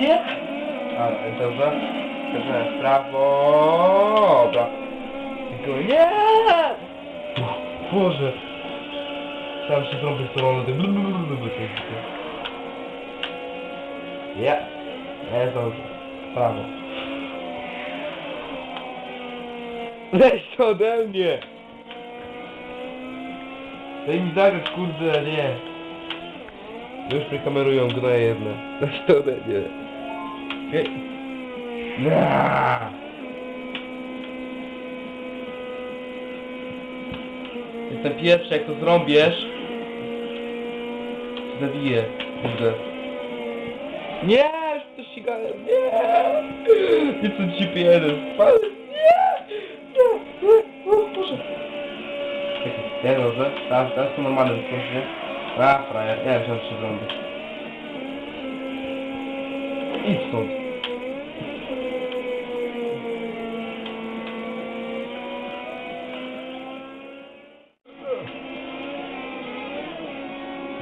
Nie? Ale dobrze. Dobrze, w prawo. Dobra. Tylko nie! Uch, Boże. Sam się trąbię z tobą, ty Ja. Jest dobrze. W prawo. Weź to ode mnie! Daj mi zagrać, kurde, nie. Już mnie kamerują gnoje jedne. Ode mnie. Nie. Naaaa. Jestem pierwszy, jak to zrąbiesz. to Zabiję. Kurde. Nie! Już to ścigałem. Nie! Nie co GPS. Spadł. Nie! Nie! Nie! O Boże. Czekaj, dobrze? Teraz, to normalne. A, Ah, praia. É, já estive onde. Isso tudo.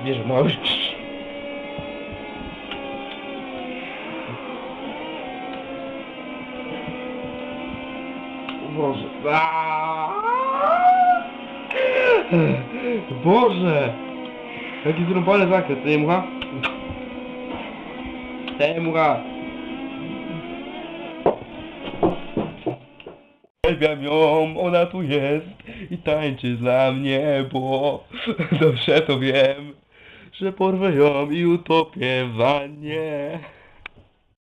Desmóveis. Boże. Ah! Jaki zrąbany zakręt, to nie mucha? To nie mucha. Uwielbiam ją, ona tu jest i tańczy dla mnie, bo dobrze to wiem, że porwę ją i utopię w wannie.